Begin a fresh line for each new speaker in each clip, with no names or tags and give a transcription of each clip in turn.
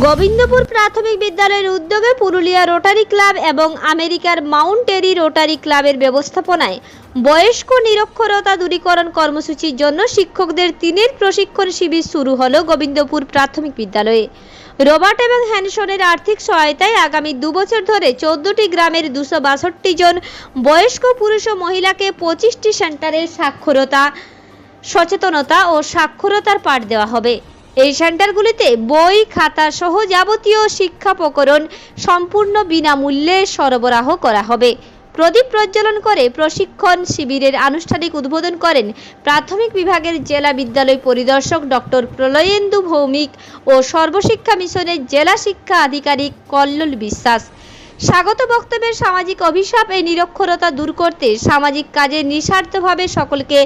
গোবিন্দপুর প্রাথমিক বিদ্যালয়ের উদ্যোগে পুরুলিয়া রোটারি ক্লাব এবং আমেরিকার মাউন্ট এরি রোটারি ক্লাবের ব্যবস্থাপনায় বয়স্ক নিরক্ষরতা দূরীকরণ কর্মসূচির জন্য শিক্ষকদের তিনের প্রশিক্ষণ শিবির শুরু হলো গোবিন্দপুর প্রাথমিক বিদ্যালয়ে। রবার্ট এবং হ্যানসনের আর্থিক সহায়তায় আগামী দুবছর ধরে চোদ্দটি গ্রামের দুশো বাষট্টি জন বয়স্ক পুরুষ ও মহিলাকে পঁচিশটি সেন্টারের সাক্ষরতা, সচেতনতা ও সাক্ষরতার পাঠ দেওয়া হবে। এই সেন্টারগুলিতে বই খাতা সহ যাবতীয় শিক্ষাপকরণ সম্পূর্ণ বিনামূল্যে সরবরাহ করা হবে। প্রদীপ প্রজ্বলন করে প্রশিক্ষণ শিবিরের আনুষ্ঠানিক উদ্বোধন করেন প্রাথমিক বিভাগের জেলা বিদ্যালয় পরিদর্শক ডক্টর প্রলয়েন্দু ভৌমিক ও সর্বশিক্ষা মিশনের জেলা শিক্ষা আধিকারিক কল্লোল বিশ্বাস। স্বাগত বক্তব্যের সামাজিক অভিশাপ এই নিরক্ষরতা দূর করতে সামাজিক কাজে নিঃস্বার্থভাবে সকলকে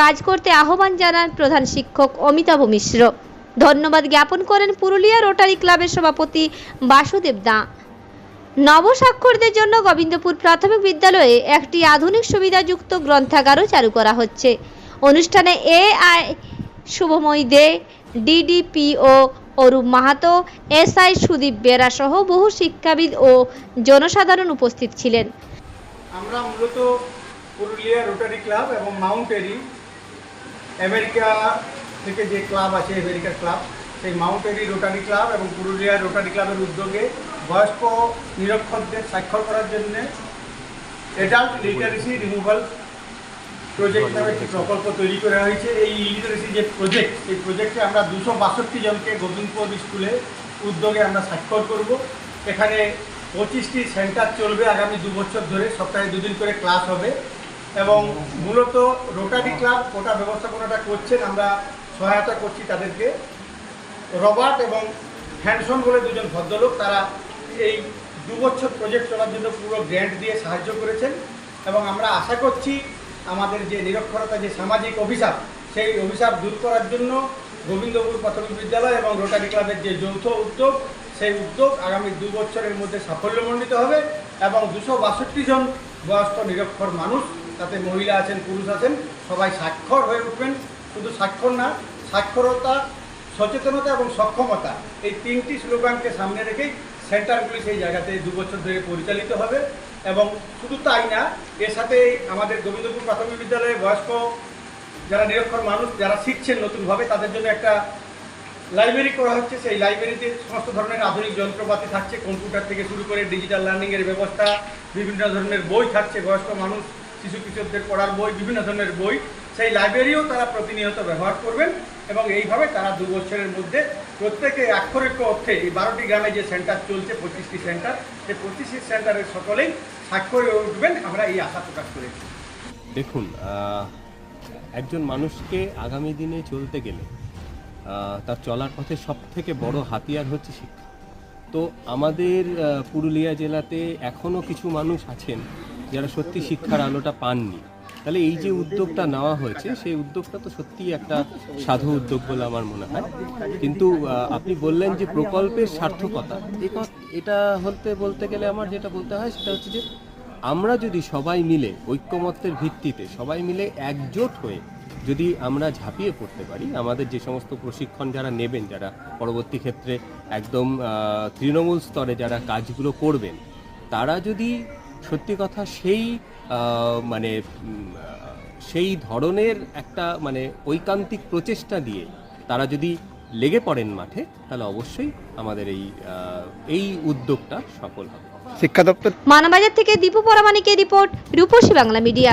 কাজ করতে আহ্বান জানান প্রধান শিক্ষক অমিতাভ মিশ্র। ধন্যবাদ জ্ঞাপন করেন পুরুলিয়া রোটারি ক্লাবের সভাপতি বাসুদেব দা। নবস্বাক্ষরদের জন্য গোবিন্দপুর প্রাথমিক বিদ্যালয়ে একটি আধুনিক সুবিধাযুক্ত গ্রন্থাগারও চালু করা হচ্ছে। অনুষ্ঠানে A I Shubhamoyee De, DDPO Arup Mahato, SI Sudip Bera সহ বহু শিক্ষাবিদ ও জনসাধারণ উপস্থিত ছিলেন।
আমরা মূলত পুরুলিয়া রোটারি ক্লাব এবং মাউন্ট এরি আমেরিকা থেকে যে ক্লাব আছে আমেরিকার ক্লাব সেই মাউন্ট এরি রোটারি ক্লাব এবং পুরুলিয়া রোটারি ক্লাবের উদ্যোগে বয়স্ক নিরক্ষরদের স্বাক্ষর করার জন্য এডাল্ট লিটারেসি রিমুভাল প্রজেক্ট নামে একটি প্রকল্প তৈরি করা হয়েছে। এই লিটারেসি যে প্রজেক্ট এই প্রজেক্টে আমরা দুশো বাষট্টি জনকে গোবিন্দপুর স্কুলে উদ্যোগে আমরা স্বাক্ষর করব। এখানে পঁচিশটি সেন্টার চলবে আগামী দু বছর ধরে, সপ্তাহে দুদিন করে ক্লাস হবে। এবং মূলত রোটারি ক্লাব ওটা ব্যবস্থাপনাটা করছেন আমরা সহায়তা করছি তাদেরকে। রবার্ট এবং হ্যান্ডসন বলে দুজন ভদ্রলোক, তারা এই দু বছর প্রজেক্ট চলার জন্য পুরো গ্র্যান্ট দিয়ে সাহায্য করেছেন এবং আমরা আশা করছি আমাদের যে নিরক্ষরতা, যে সামাজিক অভিশাপ, সেই অভিশাপ দূর করার জন্য গোবিন্দপুর প্রাথমিক বিদ্যালয় এবং রোটারি ক্লাবের যে যৌথ উদ্যোগ, সেই উদ্যোগ আগামী দু বছরের মধ্যে সাফল্যমণ্ডিত হবে এবং দুশো বাষট্টি জন বয়স্ক নিরক্ষর মানুষ, তাতে মহিলা আছেন, পুরুষ আছেন, সবাই স্বাক্ষর হয়ে উঠবেন। শুধু স্বাক্ষর না সাক্ষরতা সচেতনতা এবং সক্ষমতা এই তিনটি স্লোগানকে সামনে রেখেই সেন্টারগুলি সেই জায়গাতে দু বছর ধরে পরিচালিত হবে এবং শুধু তাই না, এর সাথে আমাদের গোবিন্দপুর প্রাথমিক বিদ্যালয়ে বয়স্ক যারা নিরক্ষর মানুষ, যারা শিখছেন নতুনভাবে, তাদের জন্য একটা লাইব্রেরি করা হচ্ছে। সেই লাইব্রেরিতে সমস্ত ধরনের আধুনিক যন্ত্রপাতি থাকছে, কম্পিউটার থেকে শুরু করে ডিজিটাল লার্নিংয়ের ব্যবস্থা, বিভিন্ন ধরনের বই থাকছে, বয়স্ক মানুষ, শিশু কিশোরদের পড়ার বই, বিভিন্ন ধরনের বই। সেই লাইব্রেরিও তারা প্রতিনিয়ত ব্যবহার করবেন এবং এইভাবে তারা দু বছরের মধ্যে প্রত্যেকে অক্ষরিক অর্থে এই বারোটি গ্রামে যে সেন্টার চলছে, পঁচিশটি সেন্টার সেই পঁচিশটি সেন্টারের সকলেই স্বাক্ষরে উঠবেন। আমরা এই আশা প্রকাশ করেছি।
দেখুন একজন মানুষকে আগামী দিনে চলতে গেলে তার চলার পথে সব থেকে বড় হাতিয়ার হচ্ছে শিক্ষা। তো আমাদের পুরুলিয়া জেলাতে এখনও কিছু মানুষ আছেন যারা সত্যি শিক্ষার আলোটা পাননি। তাহলে এই যে উদ্যোগটা নেওয়া হয়েছে, সেই উদ্যোগটা তো সত্যিই একটা সাধু উদ্যোগ বলে আমার মনে হয়। কিন্তু আপনি বললেন যে প্রকল্পের সার্থকতা। এটা হতে বলতে গেলে আমার যেটা বলতে হয় সেটা হচ্ছে যে, আমরা যদি সবাই মিলে ঐক্যমত্যের ভিত্তিতে সবাই মিলে একজোট হয়ে যদি আমরা ঝাঁপিয়ে পড়তে পারি, আমাদের যে সমস্ত প্রশিক্ষণ যারা নেবেন, যারা পরবর্তী ক্ষেত্রে একদম তৃণমূল স্তরে যারা কাজগুলো করবেন, তারা যদি সত্যি কথা সেই মানে সেই ধরনের একটা মানে ঐকান্তিক প্রচেষ্টা দিয়ে তারা যদি লেগে পড়েন মাঠে তাহলে অবশ্যই আমাদের এই এই উদ্যোগটা সফল হবে।
শিক্ষা দপ্তর
মানাবাজার থেকে দীপু পরামানিকের রিপোর্ট রূপসী বাংলা মিডিয়া।